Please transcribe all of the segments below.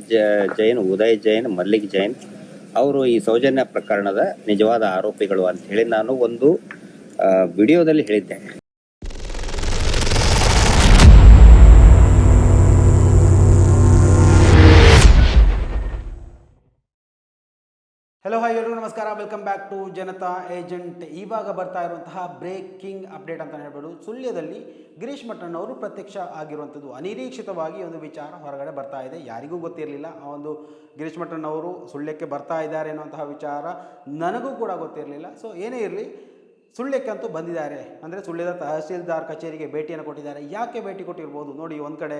ಜ- ಜೈನ್, ಉದಯ್ ಜೈನ್, ಮಲ್ಲಿಕ್ ಜೈನ್, ಅವರು ಈ ಸೌಜನ್ಯ ಪ್ರಕರಣದ ನಿಜವಾದ ಆರೋಪಿಗಳು ಅಂತ ಹೇಳಿ ನಾನು ಒಂದು ವಿಡಿಯೋದಲ್ಲಿ ಹೇಳಿದ್ದೆ. ಹಲೋ ಹಾಯ್ ಎಲ್ರಿಗೂ ನಮಸ್ಕಾರ. Welcome back to Janata agent ಇವಾಗ ಬರ್ತಾ ಇರುವಂತಹ ಬ್ರೇಕಿಂಗ್ ಅಪ್ಡೇಟ್ ಅಂತ ಹೇಳ್ಬೋದು. ಸುಳ್ಯದಲ್ಲಿ ಗಿರೀಶ್ ಮಠನ್ ಅವರು ಪ್ರತ್ಯಕ್ಷ ಆಗಿರುವಂಥದ್ದು. ಅನಿರೀಕ್ಷಿತವಾಗಿ ಒಂದು ವಿಚಾರ ಹೊರಗಡೆ ಬರ್ತಾ ಇದೆ. ಯಾರಿಗೂ ಗೊತ್ತಿರಲಿಲ್ಲ. ಆ ಒಂದು ಗಿರೀಶ್ ಮಠನ್ ಅವರು ಸುಳ್ಯಕ್ಕೆ ಬರ್ತಾ ಇದ್ದಾರೆ ಅನ್ನುವಂತಹ ವಿಚಾರ ನನಗೂ ಕೂಡ ಗೊತ್ತಿರಲಿಲ್ಲ. ಸೊ ಏನೇ ಇರಲಿ ಸುಳ್ಯಕ್ಕಂತೂ ಬಂದಿದ್ದಾರೆ. ಅಂದರೆ ಸುಳ್ಯದ ತಹಸೀಲ್ದಾರ್ ಕಚೇರಿಗೆ ಭೇಟಿಯನ್ನು ಕೊಟ್ಟಿದ್ದಾರೆ. ಯಾಕೆ ಭೇಟಿ ಕೊಟ್ಟಿರ್ಬೋದು? ನೋಡಿ, ಒಂದು ಕಡೆ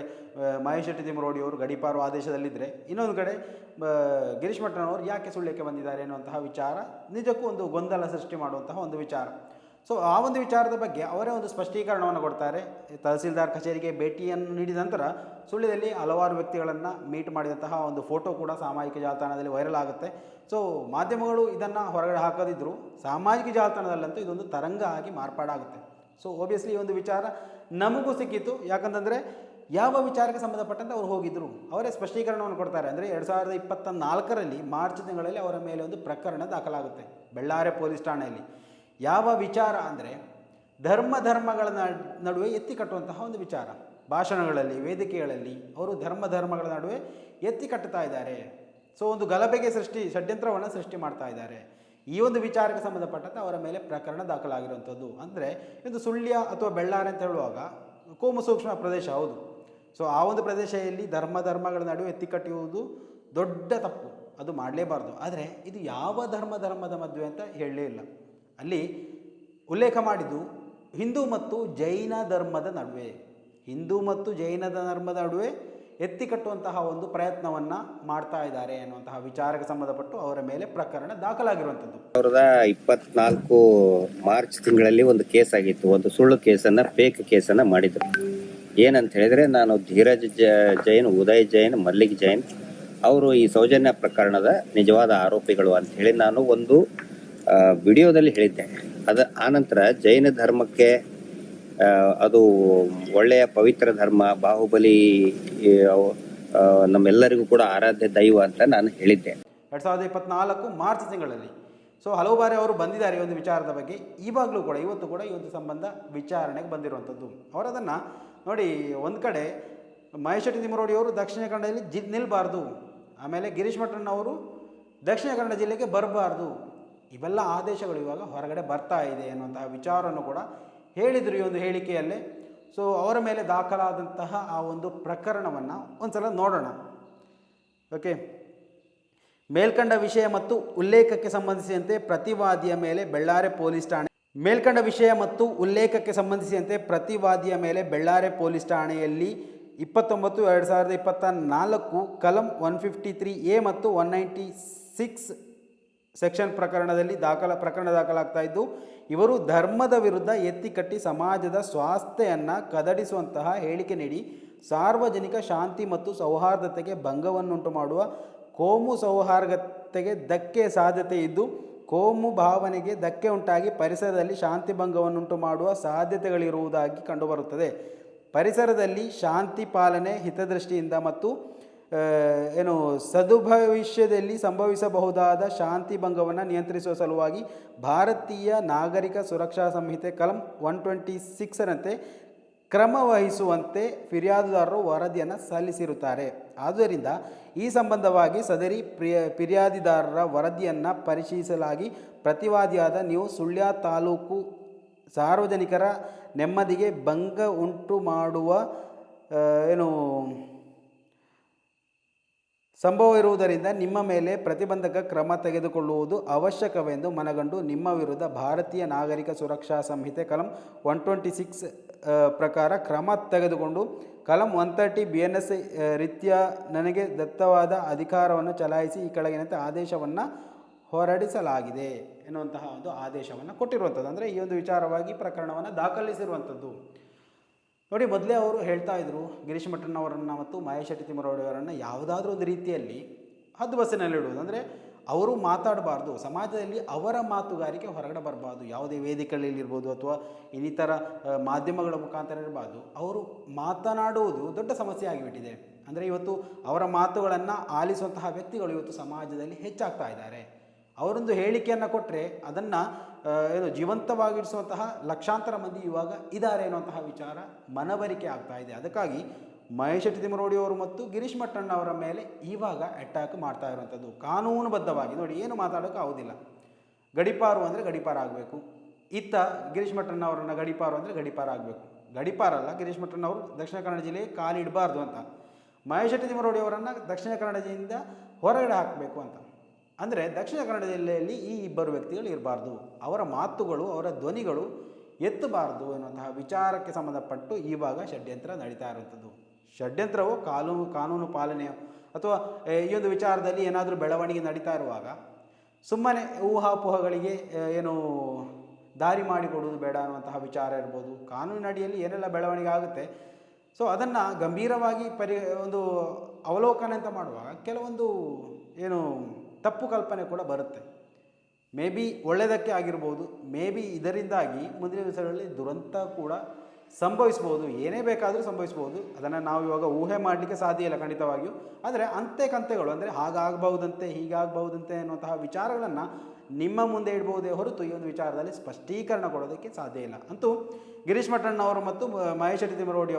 ಮಹೇಶ್ ಶೆಟ್ಟಿ ತಿಮ್ಮರೋಡಿ ಅವರು ಗಡೀಪಾರು ಆದೇಶದಲ್ಲಿದ್ದರೆ ಇನ್ನೊಂದು ಕಡೆ ಗಿರೀಶ್ ಮಠನವರು ಯಾಕೆ ಸುಳ್ಯಕ್ಕೆ ಬಂದಿದ್ದಾರೆ ಅನ್ನುವಂತಹ ವಿಚಾರ, ನಿಜಕ್ಕೂ ಒಂದು ಗೊಂದಲ ಸೃಷ್ಟಿ ಮಾಡುವಂತಹ ಒಂದು ವಿಚಾರ. ಸೊ ಆ ಒಂದು ವಿಚಾರದ ಬಗ್ಗೆ ಅವರೇ ಒಂದು ಸ್ಪಷ್ಟೀಕರಣವನ್ನು ಕೊಡ್ತಾರೆ. ತಹಸೀಲ್ದಾರ್ ಕಚೇರಿಗೆ ಭೇಟಿಯನ್ನು ನೀಡಿದ ನಂತರ ಸುಳ್ಯದಲ್ಲಿ ಹಲವಾರು ವ್ಯಕ್ತಿಗಳನ್ನು ಮೀಟ್ ಮಾಡಿದಂತಹ ಒಂದು ಫೋಟೋ ಕೂಡ ಸಾಮಾಜಿಕ ಜಾಲತಾಣದಲ್ಲಿ ವೈರಲ್ ಆಗುತ್ತೆ. ಸೊ ಮಾಧ್ಯಮಗಳು ಇದನ್ನು ಹೊರಗಡೆ ಹಾಕದಿದ್ದರೂ ಸಾಮಾಜಿಕ ಜಾಲತಾಣದಲ್ಲಂತೂ ಇದೊಂದು ತರಂಗ ಆಗಿ ಮಾರ್ಪಾಡಾಗುತ್ತೆ ಸೊ ಓಬಿಯಸ್ಲಿ ಈ ಒಂದು ವಿಚಾರ ನಮಗೂ ಸಿಕ್ಕಿತ್ತು. ಯಾಕಂತಂದರೆ ಯಾವ ವಿಚಾರಕ್ಕೆ ಸಂಬಂಧಪಟ್ಟಂತೆ ಅವರು ಹೋಗಿದ್ದರು ಅವರೇ ಸ್ಪಷ್ಟೀಕರಣವನ್ನು ಕೊಡ್ತಾರೆ. ಅಂದರೆ ಎರಡು ಸಾವಿರದ ಇಪ್ಪತ್ತ ನಾಲ್ಕರಲ್ಲಿ ಮಾರ್ಚ್ ತಿಂಗಳಲ್ಲಿ ಅವರ ಮೇಲೆ ಒಂದು ಪ್ರಕರಣ ದಾಖಲಾಗುತ್ತೆ. ಬೆಳ್ಳಾರೆ ಪೊಲೀಸ್ ಠಾಣೆಯಲ್ಲಿ. ಯಾವ ವಿಚಾರ ಅಂದರೆ ಧರ್ಮ ಧರ್ಮಗಳ ನಡುವೆ ಎತ್ತಿ ಕಟ್ಟುವಂತಹ ಒಂದು ವಿಚಾರ. ಭಾಷಣಗಳಲ್ಲಿ, ವೇದಿಕೆಗಳಲ್ಲಿ ಅವರು ಧರ್ಮ ಧರ್ಮಗಳ ನಡುವೆ ಎತ್ತಿ ಕಟ್ಟುತ್ತಾ ಇದ್ದಾರೆ. ಸೊ ಒಂದು ಗಲಭೆಗೆ ಸೃಷ್ಟಿ, ಷಡ್ಯಂತ್ರವನ್ನು ಸೃಷ್ಟಿ ಮಾಡ್ತಾ ಇದ್ದಾರೆ. ಈ ಒಂದು ವಿಚಾರಕ್ಕೆ ಸಂಬಂಧಪಟ್ಟಂತೆ ಅವರ ಮೇಲೆ ಪ್ರಕರಣ ದಾಖಲಾಗಿರುವಂಥದ್ದು. ಅಂದರೆ, ಇದು ಸುಳ್ಯ ಅಥವಾ ಬೆಳ್ಳಾರೆ ಅಂತ ಹೇಳುವಾಗ ಕೋಮು ಸೂಕ್ಷ್ಮ ಪ್ರದೇಶ ಹೌದು. ಸೊ ಆ ಒಂದು ಪ್ರದೇಶದಲ್ಲಿ ಧರ್ಮ ಧರ್ಮಗಳ ನಡುವೆ ಎತ್ತಿ ಕಟ್ಟುವುದು ದೊಡ್ಡ ತಪ್ಪು. ಅದು ಮಾಡಲೇಬಾರ್ದು. ಆದರೆ, ಇದು ಯಾವ ಧರ್ಮ ಧರ್ಮದ ಮದುವೆ ಅಂತ ಹೇಳಲೇ ಇಲ್ಲ. ಅಲ್ಲಿ ಉಲ್ಲೇಖ ಮಾಡಿದ್ದು ಹಿಂದೂ ಮತ್ತು ಜೈನ ಧರ್ಮದ ನಡುವೆ. ಹಿಂದೂ ಮತ್ತು ಜೈನ ಧರ್ಮದ ನಡುವೆ ಎತ್ತಿ ಕಟ್ಟುವಂತಹ ಒಂದು ಪ್ರಯತ್ನವನ್ನು ಮಾಡ್ತಾ ಇದ್ದಾರೆ ಅನ್ನುವಂತಹ ವಿಚಾರಕ್ಕೆ ಸಂಬಂಧಪಟ್ಟು ಅವರ ಮೇಲೆ ಪ್ರಕರಣ ದಾಖಲಾಗಿರುವಂಥದ್ದು. ಸಾವಿರದ ಇಪ್ಪತ್ನಾಲ್ಕು ಮಾರ್ಚ್ ತಿಂಗಳಲ್ಲಿ ಒಂದು ಕೇಸ್ ಆಗಿತ್ತು. ಒಂದು ಸುಳ್ಳು ಕೇಸನ್ನು ಫೇಕ್ ಕೇಸನ್ನು ಮಾಡಿದರು. ಏನಂತ ಹೇಳಿದರೆ, ನಾನು ಧೀರಜ್ ಜೈನ್, ಉದಯ್ ಜೈನ್, ಮಲ್ಲಿಕ್ ಜೈನ್, ಅವರು ಈ ಸೌಜನ್ಯ ಪ್ರಕರಣದ ನಿಜವಾದ ಆರೋಪಿಗಳು ಅಂತ ಹೇಳಿ ನಾನು ಒಂದು ವಿಡಿಯೋದಲ್ಲಿ ಹೇಳಿದ್ದೆ. ಅದ ಆನಂತರ ಜೈನ ಧರ್ಮಕ್ಕೆ ಅದು ಒಳ್ಳೆಯ ಪವಿತ್ರ ಧರ್ಮ, ಬಾಹುಬಲಿ ನಮ್ಮೆಲ್ಲರಿಗೂ ಕೂಡ ಆರಾಧ್ಯ ದೈವ ಅಂತ ನಾನು ಹೇಳಿದ್ದೆ. ಎರಡು ಸಾವಿರದ ಇಪ್ಪತ್ನಾಲ್ಕು ಮಾರ್ಚ್ ತಿಂಗಳಲ್ಲಿ. ಸೊ ಹಲವು ಬಾರಿ ಅವರು ಬಂದಿದ್ದಾರೆ ಈ ಒಂದು ವಿಚಾರದ ಬಗ್ಗೆ. ಇವಾಗಲೂ ಕೂಡ, ಇವತ್ತು ಕೂಡ ಈ ಒಂದು ಸಂಬಂಧ ವಿಚಾರಣೆಗೆ ಬಂದಿರುವಂಥದ್ದು. ಅವರದನ್ನು ನೋಡಿ, ಒಂದು ಕಡೆ ಮಹೇಶ್ ಶೆಟ್ಟಿ ತಿಮ್ಮರೋಡಿ ಅವರು ದಕ್ಷಿಣ ಕನ್ನಡದಲ್ಲಿ ಜಿ ನಿಲ್ಲಬಾರ್ದು ಆಮೇಲೆ ಗಿರೀಶ್ ಮಠಣ್ಣವರು ದಕ್ಷಿಣ ಕನ್ನಡ ಜಿಲ್ಲೆಗೆ ಬರಬಾರ್ದು. ಇವೆಲ್ಲ ಆದೇಶಗಳು ಇವಾಗ ಹೊರಗಡೆ ಬರ್ತಾ ಇದೆ ಅನ್ನುವಂತಹ ವಿಚಾರವನ್ನು ಕೂಡ ಹೇಳಿದರು ಈ ಒಂದು ಹೇಳಿಕೆಯಲ್ಲೇ. ಸೊ ಅವರ ಮೇಲೆ ದಾಖಲಾದಂತಹ ಆ ಒಂದು ಪ್ರಕರಣವನ್ನು ಒಂದ್ಸಲ ನೋಡೋಣ. ಓಕೆ ಮೇಲ್ಕಂಡ ವಿಷಯ ಮತ್ತು ಉಲ್ಲೇಖಕ್ಕೆ ಸಂಬಂಧಿಸಿದಂತೆ ಪ್ರತಿವಾದಿಯ ಮೇಲೆ ಬೆಳ್ಳಾರೆ ಪೊಲೀಸ್ ಠಾಣೆ ಮೇಲ್ಕಂಡ ವಿಷಯ ಮತ್ತು ಉಲ್ಲೇಖಕ್ಕೆ ಸಂಬಂಧಿಸಿದಂತೆ ಪ್ರತಿವಾದಿಯ ಮೇಲೆ ಬೆಳ್ಳಾರೆ ಪೊಲೀಸ್ ಠಾಣೆಯಲ್ಲಿ ಇಪ್ಪತ್ತೊಂಬತ್ತು, ಎರಡು ಸಾವಿರದ ಇಪ್ಪತ್ತ ನಾಲ್ಕು, ಕಲಂ ಒನ್ ಫಿಫ್ಟಿ ತ್ರೀ ಎ ಮತ್ತು ಒನ್ ನೈಂಟಿ ಸಿಕ್ಸ್ ಸೆಕ್ಷನ್ ಪ್ರಕರಣದಲ್ಲಿ ದಾಖಲ, ಪ್ರಕರಣ ದಾಖಲಾಗ್ತಾ ಇದ್ದು, ಇವರು ಧರ್ಮದ ವಿರುದ್ಧ ಎತ್ತಿಕಟ್ಟಿ ಸಮಾಜದ ಸ್ವಾಸ್ಥ್ಯವನ್ನು ಕದಡಿಸುವಂತಹ ಹೇಳಿಕೆ ನೀಡಿ, ಸಾರ್ವಜನಿಕ ಶಾಂತಿ ಮತ್ತು ಸೌಹಾರ್ದತೆಗೆ ಭಂಗವನ್ನುಂಟು ಮಾಡುವ ಕೋಮು ಸೌಹಾರ್ದತೆಗೆ ಧಕ್ಕೆ ಸಾಧ್ಯತೆ ಇದ್ದು, ಕೋಮು ಭಾವನೆಗೆ ಧಕ್ಕೆ ಉಂಟಾಗಿ ಪರಿಸರದಲ್ಲಿ ಶಾಂತಿ ಭಂಗವನ್ನುಂಟು ಮಾಡುವ ಸಾಧ್ಯತೆಗಳಿರುವುದಾಗಿ ಕಂಡುಬರುತ್ತದೆ. ಪರಿಸರದಲ್ಲಿ ಶಾಂತಿ ಪಾಲನೆ ಹಿತದೃಷ್ಟಿಯಿಂದ ಮತ್ತು ಏನು ಸದುಭವಿಷ್ಯದಲ್ಲಿ ಸಂಭವಿಸಬಹುದಾದ ಶಾಂತಿ ಭಂಗವನ್ನು ನಿಯಂತ್ರಿಸುವ ಸಲುವಾಗಿ ಭಾರತೀಯ ನಾಗರಿಕ ಸುರಕ್ಷಾ ಸಂಹಿತೆ ಕಲಂ ಒನ್ ಟ್ವೆಂಟಿ ಸಿಕ್ಸರಂತೆ ಕ್ರಮ ವಹಿಸುವಂತೆ ಫಿರ್ಯಾದುದಾರರು ವರದಿಯನ್ನು ಸಲ್ಲಿಸಿರುತ್ತಾರೆ. ಆದ್ದರಿಂದ ಈ ಸಂಬಂಧವಾಗಿ ಸದರಿ ಪ್ರಿಯ, ಫಿರ್ಯಾದಿದಾರರ ವರದಿಯನ್ನು ಪರಿಶೀಲಿಸಲಾಗಿ ಪ್ರತಿವಾದಿಯಾದ ನೀವು ಸುಳ್ಯ ತಾಲೂಕು ಸಾರ್ವಜನಿಕರ ನೆಮ್ಮದಿಗೆ ಭಂಗ ಉಂಟು ಮಾಡುವ ಏನು ಸಂಭವ ಇರುವುದರಿಂದ ನಿಮ್ಮ ಮೇಲೆ ಪ್ರತಿಬಂಧಕ ಕ್ರಮ ತೆಗೆದುಕೊಳ್ಳುವುದು ಅವಶ್ಯಕವೆಂದು ಮನಗಂಡು ನಿಮ್ಮ ವಿರುದ್ಧ ಭಾರತೀಯ ನಾಗರಿಕ ಸುರಕ್ಷಾ ಸಂಹಿತೆ ಕಲಂ ಒನ್ ಟ್ವೆಂಟಿ ಸಿಕ್ಸ್ ಪ್ರಕಾರ ಕ್ರಮ ತೆಗೆದುಕೊಂಡು ಕಲಂ one thirty B N S ರೀತಿಯ ನನಗೆ ದತ್ತವಾದ ಅಧಿಕಾರವನ್ನು ಚಲಾಯಿಸಿ ಈ ಕೆಳಗಿನಂತೆ ಆದೇಶವನ್ನು ಹೊರಡಿಸಲಾಗಿದೆ ಎನ್ನುವಂತಹ ಒಂದು ಆದೇಶವನ್ನು ಕೊಟ್ಟಿರುವಂಥದ್ದು. ಅಂದರೆ ಈ ಒಂದು ವಿಚಾರವಾಗಿ ಪ್ರಕರಣವನ್ನು ದಾಖಲಿಸಿರುವಂಥದ್ದು. ನೋಡಿ, ಮೊದಲೇ ಅವರು ಹೇಳ್ತಾ ಇದ್ರು, ಗಿರೀಶ್ ಮಠಣ್ಣವರನ್ನು ಮತ್ತು ಮಹೇಶ್ ಶೆಟ್ಟಿ ತಿಮ್ಮರವರನ್ನು ಯಾವುದಾದ್ರೂ ಒಂದು ರೀತಿಯಲ್ಲಿ ಹದ್ದು ಬಸ್ಸಿನಲ್ಲಿಡುವುದು ಅಂದರೆ ಅವರು ಮಾತಾಡಬಾರ್ದು, ಸಮಾಜದಲ್ಲಿ ಅವರ ಮಾತುಗಾರಿಕೆ ಹೊರಗಡೆ ಬರಬಾರ್ದು. ಯಾವುದೇ ವೇದಿಕೆಗಳಲ್ಲಿರ್ಬೋದು ಅಥವಾ ಇನ್ನಿತರ ಮಾಧ್ಯಮಗಳ ಮುಖಾಂತರ ಇರಬಾರ್ದು. ಅವರು ಮಾತನಾಡುವುದು ದೊಡ್ಡ ಸಮಸ್ಯೆ ಆಗಿಬಿಟ್ಟಿದೆ. ಅಂದರೆ ಇವತ್ತು ಅವರ ಮಾತುಗಳನ್ನು ಆಲಿಸುವಂತಹ ವ್ಯಕ್ತಿಗಳು ಇವತ್ತು ಸಮಾಜದಲ್ಲಿ ಹೆಚ್ಚಾಗ್ತಾ ಇದ್ದಾರೆ. ಅವರೊಂದು ಹೇಳಿಕೆಯನ್ನು ಕೊಟ್ಟರೆ ಅದನ್ನು ಏನು ಜೀವಂತವಾಗಿರಿಸುವಂತಹ ಲಕ್ಷಾಂತರ ಮಂದಿ ಇವಾಗ ಇದ್ದಾರೆ ಅನ್ನುವಂತಹ ವಿಚಾರ ಮನವರಿಕೆ ಆಗ್ತಾ ಇದೆ. ಅದಕ್ಕಾಗಿ ಮಹೇಶ್ ತಿಮರೋಡಿ ಅವರು ಮತ್ತು ಗಿರೀಶ್ ಮಟ್ಟಣ್ಣ ಅವರ ಮೇಲೆ ಇವಾಗ ಅಟ್ಯಾಕ್ ಮಾಡ್ತಾ ಇರುವಂಥದ್ದು. ಕಾನೂನುಬದ್ಧವಾಗಿ ನೋಡಿ, ಏನು ಮಾತಾಡೋಕೆ ಆಗೋದಿಲ್ಲ. ಗಡಿಪಾರು ಅಂದರೆ ಗಡಿಪಾರ ಆಗಬೇಕು. ಇತ್ತ ಗಿರೀಶ್ ಮಟ್ಟಣ್ಣ ಅವರನ್ನ ಗಡಿಪಾರು ಅಂದರೆ ಗಡಿಪಾರ ಆಗಬೇಕು. ಗಡಿಪಾರಲ್ಲ ಗಿರೀಶ್ ಮಟ್ಟಣ್ಣ ಅವರು ದಕ್ಷಿಣ ಕನ್ನಡ ಜಿಲ್ಲೆಗೆ ಕಾಲಿಡಬಾರ್ದು ಅಂತ. ಮಹೇಶ್ ಶೆಟ್ಟಿ ತಿಮ್ಮರೋಡಿ ಅವರನ್ನು ದಕ್ಷಿಣ ಕನ್ನಡ ಜಿಲ್ಲೆಯಿಂದ ಹೊರಗಡೆ ಹಾಕಬೇಕು ಅಂತ. ಅಂದರೆ ದಕ್ಷಿಣ ಕನ್ನಡ ಜಿಲ್ಲೆಯಲ್ಲಿ ಈ ಇಬ್ಬರು ವ್ಯಕ್ತಿಗಳು ಇರಬಾರ್ದು. ಅವರ ಮಾತುಗಳು, ಅವರ ಧ್ವನಿಗಳು ಎತ್ತಬಾರ್ದು ಎನ್ನುವಂತಹ ವಿಚಾರಕ್ಕೆ ಸಂಬಂಧಪಟ್ಟು ಈ ಭಾಗ ಷಡ್ಯಂತ್ರ ನಡೀತಾ ಇರುವಂಥದ್ದು. ಷಡ್ಯಂತ್ರವು ಕಾನೂನು ಕಾನೂನು ಪಾಲನೆ ಅಥವಾ ಈ ಒಂದು ವಿಚಾರದಲ್ಲಿ ಏನಾದರೂ ಬೆಳವಣಿಗೆ ನಡೀತಾ ಇರುವಾಗ ಸುಮ್ಮನೆ ಊಹಾಪೋಹಗಳಿಗೆ ಏನು ದಾರಿ ಮಾಡಿಕೊಡುವುದು ಬೇಡ ಅನ್ನುವಂತಹ ವಿಚಾರ ಇರ್ಬೋದು. ಕಾನೂನಿನಡಿಯಲ್ಲಿ ಏನೆಲ್ಲ ಬೆಳವಣಿಗೆ ಆಗುತ್ತೆ. ಸೊ ಅದನ್ನು ಗಂಭೀರವಾಗಿ ಪರಿ, ಒಂದು ಅವಲೋಕನ ಅಂತ ಮಾಡುವಾಗ ಕೆಲವೊಂದು, ಏನು ತಪ್ಪು ಕಲ್ಪನೆ ಕೂಡ ಬರುತ್ತೆ. ಮೇ ಬಿ ಒಳ್ಳೆಯದಕ್ಕೆ ಆಗಿರ್ಬೋದು ಮೇ ಬಿ ಇದರಿಂದಾಗಿ ಮುಂದಿನ ದಿವಸಗಳಲ್ಲಿ ದುರಂತ ಕೂಡ ಸಂಭವಿಸ್ಬೋದು. ಏನೇ ಬೇಕಾದರೂ ಸಂಭವಿಸ್ಬೋದು. ಅದನ್ನು ನಾವು ಇವಾಗ ಊಹೆ ಮಾಡಲಿಕ್ಕೆ ಸಾಧ್ಯ ಇಲ್ಲ ಖಂಡಿತವಾಗಿಯೂ. ಆದರೆ ಅಂತೆ ಕಂತೆಗಳು, ಅಂದರೆ ಹಾಗಾಗಬಹುದಂತೆ, ಹೀಗಾಗಬಹುದಂತೆ ಅನ್ನುವಂತಹ ವಿಚಾರಗಳನ್ನು ನಿಮ್ಮ ಮುಂದೆ ಇಡ್ಬೋದೇ ಹೊರತು ಈ ಒಂದು ವಿಚಾರದಲ್ಲಿ ಸ್ಪಷ್ಟೀಕರಣ ಕೊಡೋದಕ್ಕೆ ಸಾಧ್ಯ ಇಲ್ಲ. ಅಂತೂ ಗಿರೀಶ್ ಮಠಣ್ಣವರು ಮತ್ತು ಮಹೇಶ್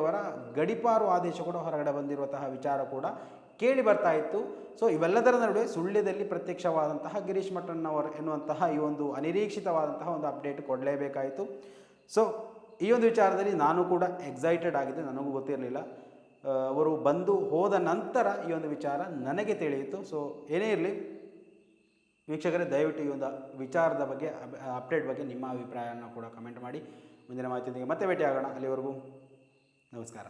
ಅವರ ಗಡಿಪಾರು ಆದೇಶ ಕೂಡ ಹೊರಗಡೆ ಬಂದಿರುವಂತಹ ವಿಚಾರ ಕೂಡ ಕೇಳಿ ಬರ್ತಾ ಇತ್ತು. ಸೊ ಇವೆಲ್ಲದರ ನಡುವೆ ಸುಳ್ಯದಲ್ಲಿ ಪ್ರತ್ಯಕ್ಷವಾದಂತಹ ಗಿರೀಶ್ ಮಠಣ್ಣವರು ಎನ್ನುವಂತಹ ಈ ಒಂದು ಅನಿರೀಕ್ಷಿತವಾದಂತಹ ಒಂದು ಅಪ್ಡೇಟ್ ಕೊಡಲೇಬೇಕಾಯಿತು. ಸೊ ಈ ಒಂದು ವಿಚಾರದಲ್ಲಿ ನಾನು ಕೂಡ ಎಕ್ಸೈಟೆಡ್ ಆಗಿದ್ದೆ. ನನಗೂ ಗೊತ್ತಿರಲಿಲ್ಲ. ಅವರು ಬಂದು ಹೋದ ನಂತರ ಈ ಒಂದು ವಿಚಾರ ನನಗೆ ತಿಳಿಯಿತು. ಸೊ ಏನೇ ಇರಲಿ, ವೀಕ್ಷಕರೇ, ದಯವಿಟ್ಟು ಈ ಒಂದು ವಿಚಾರದ ಬಗ್ಗೆ ಅಪ್ಡೇಟ್ ಬಗ್ಗೆ ನಿಮ್ಮ ಅಭಿಪ್ರಾಯವನ್ನು ಕೂಡ ಕಮೆಂಟ್ ಮಾಡಿ. ಮುಂದಿನ ಮಾಹಿತಿಯೊಂದಿಗೆ ಮತ್ತೆ ಭೇಟಿಯಾಗೋಣ. ಅಲ್ಲಿವರೆಗೂ ನಮಸ್ಕಾರ.